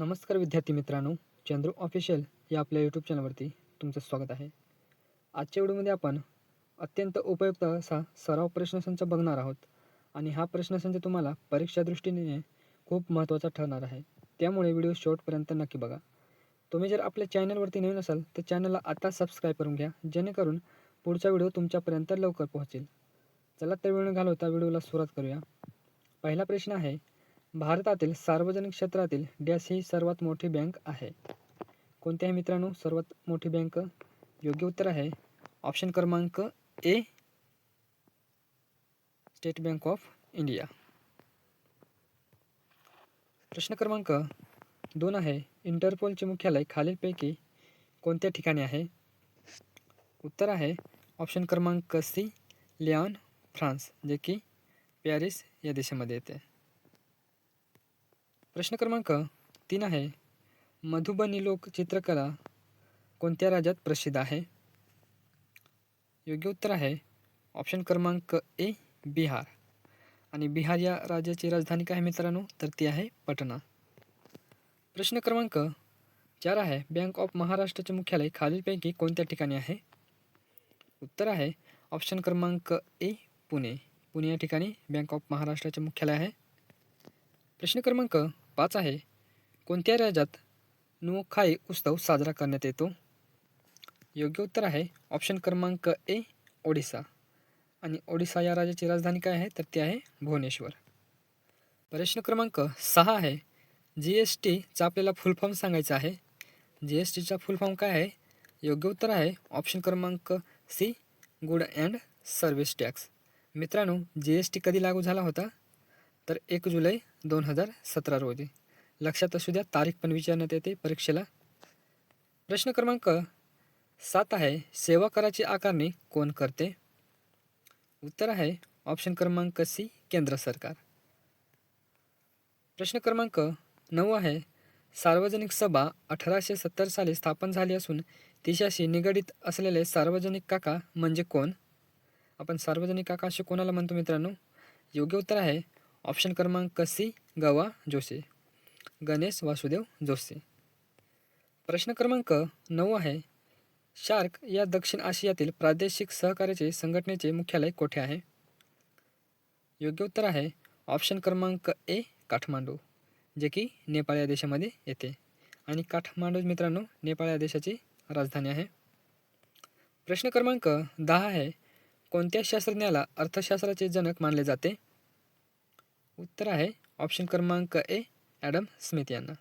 नमस्कार विद्यार्थी मित्रांनो चंद्रू ऑफिशियल या आपल्या यूट्यूब चॅनलवरती तुमचं स्वागत आहे. आजच्या व्हिडिओमध्ये आपण अत्यंत उपयुक्त असा सराव प्रश्नसंच बघणार आहोत आणि हा प्रश्नसंच तुम्हाला परीक्षा दृष्टीने खूप महत्त्वाचा ठरणार आहे. त्यामुळे व्हिडिओ शेवटपर्यंत नक्की बघा. तुम्ही जर आपल्या चॅनलवरती नवीन असाल तर चॅनलला आता सबस्क्राईब करून घ्या जेणेकरून पुढचा व्हिडिओ तुमच्यापर्यंत लवकर पोहोचेल. चला तर वेळ न घालवता व्हिडिओला सुरुवात करूया. पहिला प्रश्न आहे भारतातील सार्वजनिक क्षेत्रातील डॅश ही सर्वात मोठी बँक आहे. कोणती आहे मित्रांनो सर्वात मोठी बँक योग्य उत्तर आहे. ऑप्शन क्रमांक A State Bank of India. प्रश्न क्रमांक दोन आहे. इंटरपोलचे मुख्यालय खालीलपैकी कोणत्या ठिकाणी आहे? उत्तर आहे. ऑप्शन क्रमांक सी लिऑन फ्रान्स जे की पॅरिस या देशामध्ये येते. प्रश्न क्रमांक तीन आहे मधुबनी लोक चित्रकला कोणत्या राज्यात प्रसिद्ध आहे? योग्य उत्तर आहे ऑप्शन क्रमांक ए बिहार. आणि बिहार या राज्याची राजधानी काय आहे मित्रांनो? तर ती आहे पटना. प्रश्न क्रमांक चार आहे बँक ऑफ महाराष्ट्राचे मुख्यालय खालीलपैकी कोणत्या ठिकाणी आहे? उत्तर आहे ऑप्शन क्रमांक ए पुणे. पुणे या ठिकाणी बँक ऑफ महाराष्ट्राचे मुख्यालय आहे. प्रश्न क्रमांक पाच आहे. कोणत्या राज्यात नुखाई उत्सव साजरा करण्यात येतो? योग्य उत्तर आहे ऑप्शन क्रमांक ए ओडिसा. आणि ओडिसा या राज्याची राजधानी काय आहे? तर ती आहे भुवनेश्वर. प्रश्न क्रमांक सहा आहे. जी एस टीचा आपल्याला फुल फॉर्म सांगायचा आहे. जी एस टीचा फुल फॉर्म काय आहे? योग्य उत्तर आहे ऑप्शन क्रमांक C good and service tax. मित्रांनो जी एस टी कधी लागू झाला होता? तर एक जुलै दोन हजार सतरा रोजी. लक्षात असू द्या तारीख पण विचारण्यात येते परीक्षेला. प्रश्न क्रमांक सात आहे सेवा कराची आकारणी कोण करते? उत्तर आहे ऑप्शन क्रमांक सी केंद्र सरकार. प्रश्न क्रमांक नऊ आहे सार्वजनिक सभा अठराशे सत्तर साली स्थापन झाली असून तिच्याशी निगडीत असलेले सार्वजनिक काका म्हणजे कोण? आपण सार्वजनिक काका असे कोणाला म्हणतो मित्रांनो? योग्य उत्तर आहे ऑप्शन क्रमांक सी गवा जोशी. गणेश वासुदेव जोशी. प्रश्न क्रमांक नऊ आहे. शार्क या दक्षिण आशियातील प्रादेशिक सहकार्याचे संघटनेचे मुख्यालय कोठे आहे? योग्य उत्तर आहे ऑप्शन क्रमांक ए काठमांडू जे की नेपाळ या देशामध्ये येते. आणि काठमांडू मित्रांनो नेपाळ या देशाची राजधानी आहे. प्रश्न क्रमांक दहा आहे. कोणत्या शास्त्रज्ञाला अर्थशास्त्राचे जनक मानले जाते? उत्तर आहे. ऑप्शन क्रमांक ए ॲडम स्मिथ यांना.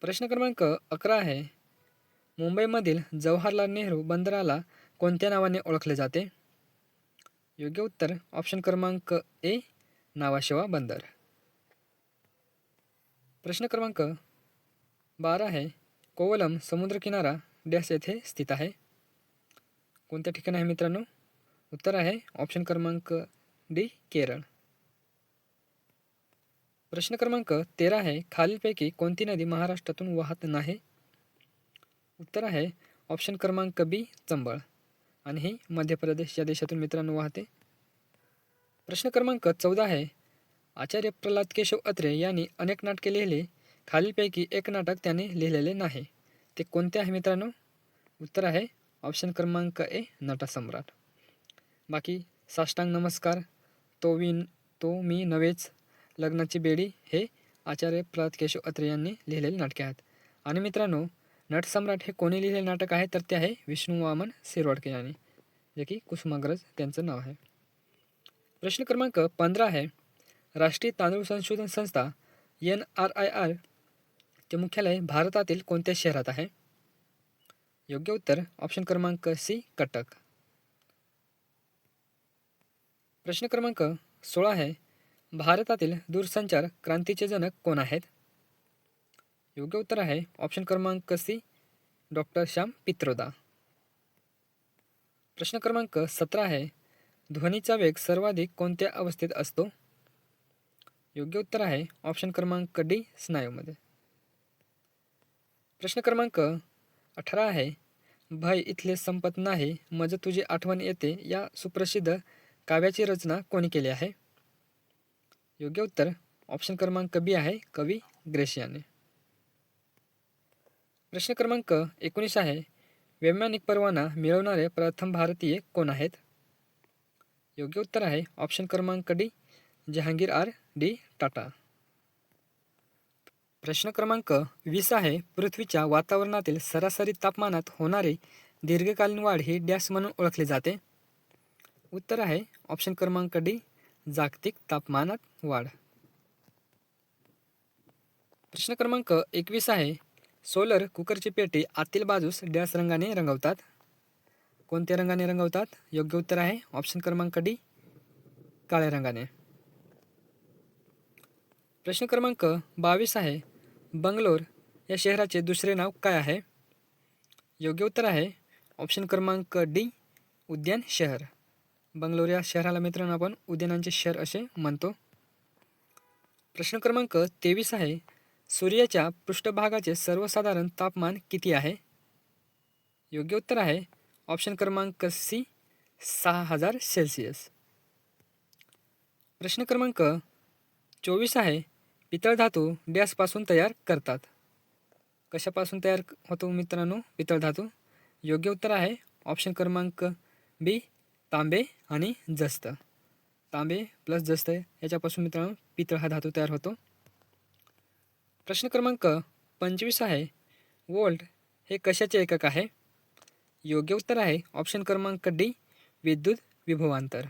प्रश्न क्रमांक अकरा आहे. मुंबईमधील जवाहरलाल नेहरू बंदराला कोणत्या नावाने ओळखले जाते? योग्य उत्तर ऑप्शन क्रमांक ए नावाशिवा बंदर. प्रश्न क्रमांक बारा आहे. कोवलम समुद्रकिनारा डॅश येथे स्थित आहे. कोणत्या ठिकाणी आहे मित्रांनो? उत्तर आहे. ऑप्शन क्रमांक डी केरळ. प्रश्न क्रमांक तेरा आहे खालीलपैकी कोणती नदी महाराष्ट्रातून वाहत नाही? उत्तर आहे ऑप्शन क्रमांक बी चंबळ. आणि ही मध्य प्रदेश या देशातून मित्रांनो वाहते. प्रश्न क्रमांक चौदा आहे आचार्य प्रल्हाद केशव अत्रे यांनी अनेक नाटके लिहिले. खालीलपैकी एक नाटक त्याने लिहिलेले नाही. ते कोणते आहे मित्रांनो? उत्तर आहे ऑप्शन क्रमांक ए नटसम्राट. बाकी साष्टांग नमस्कार. तो विन तो मी नवेच लग्नाची बेडी हे आचार्य प्रत केशव अत्रे यांनी लिहिलेले नाटके आहेत. आणि मित्रांनो नटसम्राट हे कोणी लिहिलेले नाटक आहे? तर ते आहे विष्णू वामन शिरवाडके यांनी जे की कुसुमाग्रज त्यांचं नाव आहे. प्रश्न क्रमांक पंधरा आहे. राष्ट्रीय तांदूळ संशोधन संस्था एन आर आय आर चे मुख्यालय भारतातील कोणत्या शहरात आहे? योग्य उत्तर ऑप्शन क्रमांक सी कटक. प्रश्न क्रमांक सोळा आहे. भारतातील दूरसंचार क्रांतीचे जनक कोण आहेत? योग्य उत्तर आहे ऑप्शन क्रमांक सी डॉक्टर श्याम पित्रोदा. प्रश्न क्रमांक सतरा आहे ध्वनीचा वेग सर्वाधिक कोणत्या अवस्थेत असतो? योग्य उत्तर आहे ऑप्शन क्रमांक डी स्नायूमध्ये. प्रश्न क्रमांक अठरा आहे भय इथले संपत नाही मज तुझी आठवण येते या सुप्रसिद्ध काव्याची रचना कोणी केली आहे? योग्य उत्तर? ऑप्शन क्रमांक बी आहे कवी ग्रेशियाने. प्रश्न क्रमांक एकोणीस आहे वैमानिक परवाना मिळवणारे प्रथम भारतीय कोण आहेत? योग्य उत्तर आहे ऑप्शन क्रमांक D Jehangir R D Tata. प्रश्न क्रमांक वीस आहे पृथ्वीच्या वातावरणातील सरासरी तापमानात होणारी दीर्घकालीन वाढ ही डॅश म्हणून ओळखली जाते. उत्तर आहे ऑप्शन क्रमांक डी जागतिक तापमानात वाढ. प्रश्न क्रमांक एकवीस आहे सोलर कुकरची पेटी आतील बाजूस डॅश रंगाने रंगवतात. कोणत्या रंगाने रंगवतात? योग्य उत्तर आहे ऑप्शन क्रमांक डी काळ्या रंगाने. प्रश्न क्रमांक बावीस आहे बंगलोर या शहराचे दुसरे नाव काय आहे? योग्य उत्तर आहे ऑप्शन क्रमांक डी उद्यान शहर. बंगलोर या शहराला मित्रांनो आपण उद्यानांचे शहर असे म्हणतो. प्रश्न क्रमांक तेवीस आहे सूर्याच्या पृष्ठभागाचे सर्वसाधारण तापमान किती आहे? योग्य उत्तर आहे ऑप्शन क्रमांक सी सहा हजार सेल्सिअस प्रश्न क्रमांक चोवीस आहे पितळ धातू डॅसपासून तयार करतात. कशापासून तयार होतो मित्रांनो पितळ धातू? योग्य उत्तर आहे ऑप्शन क्रमांक बी तांबे आणि जस्त. तांबे प्लस जस्त याच्यापासून मित्रांनो पितळ हा धातू तयार होतो. प्रश्न क्रमांक पंचवीस आहे. वोल्ट हे कशाचे एकक आहे? योग्य उत्तर आहे. ऑप्शन क्रमांक डी विद्युत विभवांतर.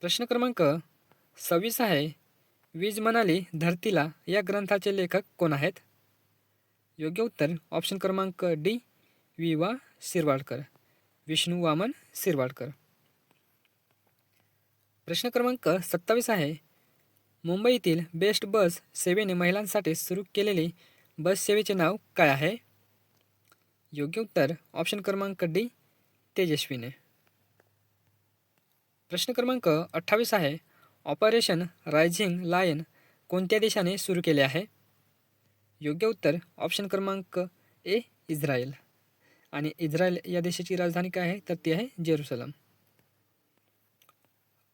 प्रश्न क्रमांक सव्वीस आहे. वीज म्हणाली धरतीला या ग्रंथाचे लेखक कोण आहेत? योग्य उत्तर ऑप्शन क्रमांक डी वि वा शिरवाडकर. विष्णू वामन शिरवाडकर प्रश्न क्रमांक सत्तावीस आहे. मुंबईतील बेस्ट बस सेवेने महिलांसाठी सुरू केलेली बस सेवेचे नाव काय आहे? योग्य उत्तर ऑप्शन क्रमांक डी तेजस्वीने. प्रश्न क्रमांक अठ्ठावीस आहे. ऑपरेशन रायझिंग लायन कोणत्या देशाने सुरू केले आहे? योग्य उत्तर ऑप्शन क्रमांक ए इस्रायल. आणि इस्रायल या देशाची राजधानी काय आहे? तर ती आहे जेरुसलम.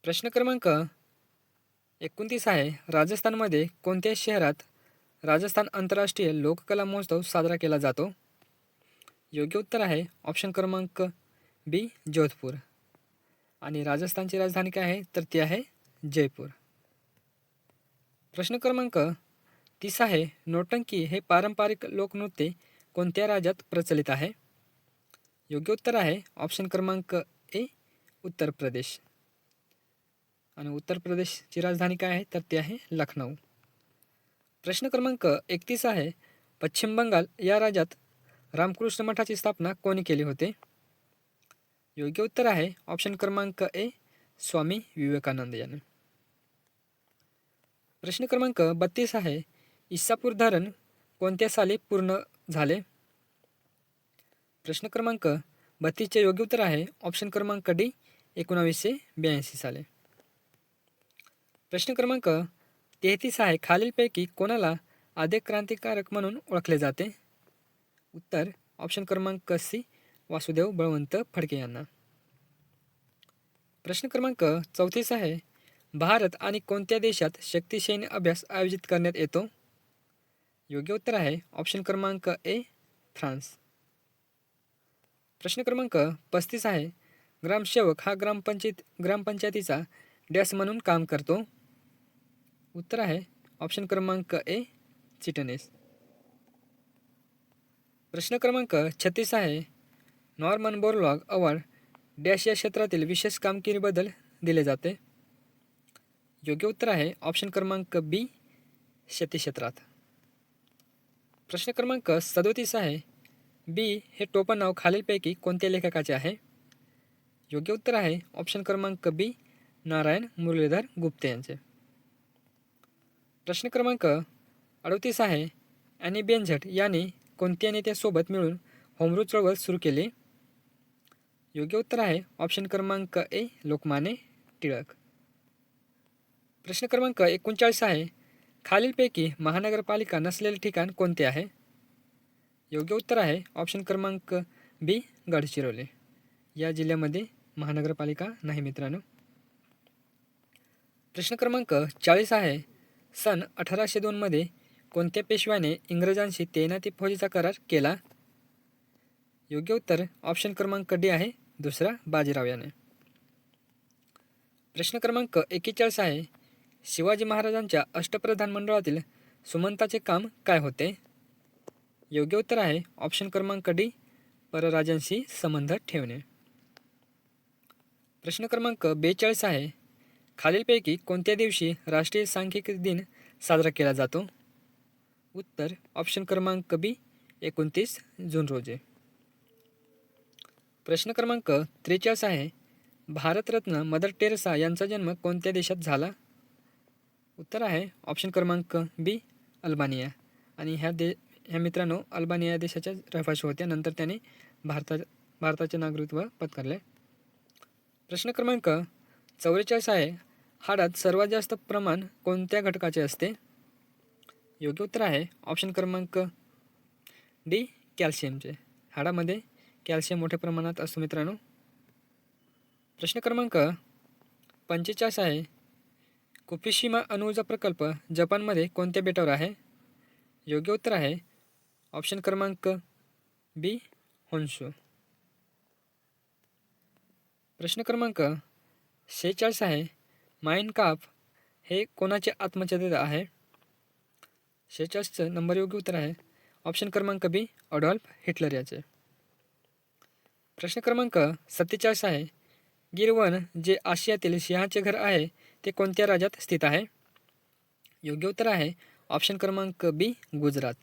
प्रश्न क्रमांक एकोणतीस आहे. राजस्थानमध्ये कोणत्या शहरात राजस्थान आंतरराष्ट्रीय लोककला महोत्सव साजरा केला जातो? योग्य उत्तर आहे ऑप्शन क्रमांक बी जोधपूर. आणि राजस्थानची राजधानी काय आहे? तर ती आहे जयपूर. प्रश्न क्रमांक तीस आहे. नोटंकी हे पारंपरिक लोकनृत्य कोणत्या राज्यात प्रचलित आहे? योग्य उत्तर आहे. ऑप्शन क्रमांक ए उत्तर प्रदेश. आणि उत्तर प्रदेशची राजधानी काय आहे? तर ती आहे लखनौ. प्रश्न क्रमांक एकतीस आहे. पश्चिम बंगाल या राज्यात रामकृष्ण मठाची स्थापना कोणी केली होते? योग्य उत्तर आहे. ऑप्शन क्रमांक ए स्वामी विवेकानंद यांनी. प्रश्न क्रमांक बत्तीस आहे. इसापूर धरण कोणत्या साली पूर्ण झाले? प्रश्न क्रमांक बत्तीसचे योग्य उत्तर आहे. ऑप्शन क्रमांक डी एकोणावीसशे ब्याऐंशी साले. प्रश्न क्रमांक तेहतीस आहे. खालीलपैकी कोणाला अधिक क्रांतिकारक म्हणून ओळखले जाते? उत्तर ऑप्शन क्रमांक सी वासुदेव बळवंत फडके यांना. प्रश्न क्रमांक चौतीस आहे. भारत आणि कोणत्या देशात शक्तिशैन्य अभ्यास आयोजित करण्यात येतो? योग्य उत्तर आहे. ऑप्शन क्रमांक ए फ्रान्स. प्रश्न क्रमांक पस्तीस आहे. ग्रामसेवक हा ग्रामपंचायत ग्रामपंचायतीचा डॅश म्हणून काम करतो. उत्तर आहे. ऑप्शन क्रमांक ए चिटनेस प्रश्न क्रमांक छत्तीस आहे. नॉर्मन बोरलॉग अवॉर्ड डॅश या क्षेत्रातील विशेष कामगिरीबद्दल दिले जाते. योग्य उत्तर आहे. ऑप्शन क्रमांक बी शेती क्षेत्रात. प्रश्न क्रमांक सदोतीस आहे. बी हे टोपण नाव खालीलपैकी कोणत्या लेखकाचे आहे? योग्य उत्तर आहे ऑप्शन क्रमांक बी नारायण मुरलीधर गुप्ते यांचे. प्रश्न क्रमांक अडतीस आहे. आणि बेंझट यांनी कोणत्या नेत्यासोबत मिळून होमरू चळवळ सुरू केली? योग्य उत्तर आहे ऑप्शन क्रमांक ए लोकमाने टिळक. प्रश्न क्रमांक एकोणचाळीस आहे. खालीलपैकी महानगरपालिका नसलेले ठिकाण कोणते आहे? योग्य उत्तर आहे. ऑप्शन क्रमांक बी गडचिरोली. या जिल्ह्यामध्ये महानगरपालिका नाही मित्रांनो. प्रश्न क्रमांक चाळीस आहे. सन अठराशे दोनमध्ये कोणत्या पेशव्याने इंग्रजांशी तैनाती फौजीचा करार केला? योग्य उत्तर ऑप्शन क्रमांक डी आहे. दुसरा बाजीराव याने. प्रश्न क्रमांक एकेचाळीस आहे. शिवाजी महाराजांच्या अष्टप्रधान मंडळातील सुमंताचे काम काय होते? योग्य उत्तर आहे. ऑप्शन क्रमांक डी परराजांशी संबंध ठेवणे. प्रश्न क्रमांक बेचाळीस आहे. खालीलपैकी कोणत्या दिवशी राष्ट्रीय सांख्यिकी दिन साजरा केला जातो? उत्तर ऑप्शन क्रमांक बी एकोणतीस जून रोजी. प्रश्न क्रमांक त्रेचाळीस आहे. भारतरत्न मदर टेरेसा यांचा जन्म कोणत्या देशात झाला? उत्तर आहे ऑप्शन क्रमांक बी अल्बानिया. आणि ह्या दे ह्या मित्रांनो अल्बानिया देशाच्या रहिवाशी होत्या नंतर त्याने भारता भारताचे नागरिकत्व पत्करले. प्रश्न क्रमांक चौवेचाळीस आहे हाडात सर्वात जास्त प्रमाण कोणत्या घटकाचे असते? योग्य उत्तर आहे ऑप्शन क्रमांक डी कॅल्शियमचे. हाडामध्ये कॅल्शियम मोठ्या प्रमाणात असतो मित्रांनो. प्रश्न क्रमांक पंचेचाळीस आहे कुफिशिमा अणुऊर्जा प्रकल्प जपानमध्ये कोणत्या बेटावर आहे? योग्य उत्तर आहे ऑप्शन क्रमांक बी होन्शू. प्रश्न क्रमांक शेहेचाळीस आहे. माइन काप हे कोणाचे आत्मचरित्र आहे? शेहेचाळीसचं नंबर योग्य उत्तर आहे. ऑप्शन क्रमांक बी अडॉल्फ हिटलर याचे. प्रश्न क्रमांक सत्तेचाळीस आहे. गिरवन जे आशियातील सिंहाचे घर आहे ते कोणत्या राज्यात स्थित आहे? योग्य उत्तर आहे. ऑप्शन क्रमांक बी गुजरात.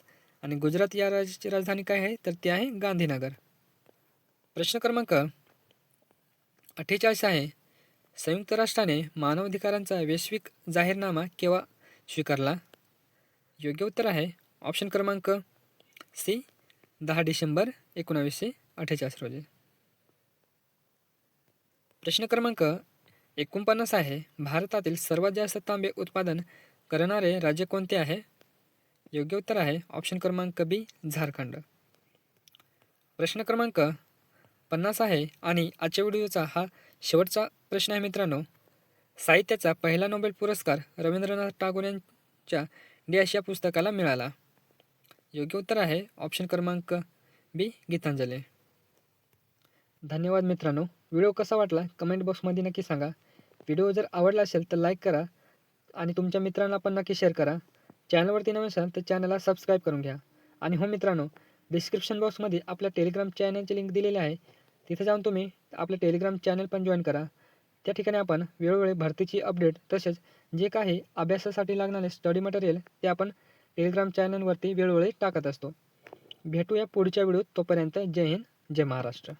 आणि गुजरात या राज्याची राजधानी काय आहे? तर ती आहे गांधीनगर. प्रश्न क्रमांक अठ्ठेचाळीस आहे. संयुक्त राष्ट्राने मानवाधिकारांचा वैश्विक जाहीरनामा केव्हा स्वीकारला? योग्य उत्तर आहे ऑप्शन क्रमांक सी दहा डिसेंबर एकोणावीसशे अठ्ठेचाळीस रोजी. प्रश्न क्रमांक एकोणपन्नास आहे. भारतातील सर्वात जास्त तांबे उत्पादन करणारे राज्य कोणते आहे? योग्य उत्तर आहे. ऑप्शन क्रमांक बी झारखंड. प्रश्न क्रमांक पन्नास आहे आणि आजच्या व्हिडिओचा हा शेवटचा प्रश्न आहे मित्रांनो. साहित्याचा पहिला नोबेल पुरस्कार रवींद्रनाथ टागोर यांच्या डॅश या पुस्तकाला मिळाला. योग्य उत्तर आहे. ऑप्शन क्रमांक बी गीतांजली. धन्यवाद मित्रांनो. व्हिडिओ कसा वाटला? कमेंट बॉक्समध्ये नक्की सांगा. व्हिडिओ जर आवडला असेल तर लाईक करा आणि तुमच्या मित्रांना पण नक्की शेअर करा. चॅनलवरती नवीन असाल तर चॅनलला सबस्क्राईब करून घ्या. आणि हो मित्रांनो डिस्क्रिप्शन बॉक्समध्ये आपल्या टेलिग्राम चॅनलची लिंक दिलेली आहे. तिथे जाऊन तुम्ही आपलं टेलिग्राम चॅनल पण जॉईन करा. त्या ठिकाणी आपण वेळोवेळी भरतीची अपडेट तसेच जे काही अभ्यासासाठी लागणारे स्टडी मटेरियल ते आपण टेलिग्राम चॅनलवरती वेळोवेळी टाकत असतो. भेटूया पुढच्या व्हिडिओत तोपर्यंत जय हिंद जय महाराष्ट्र.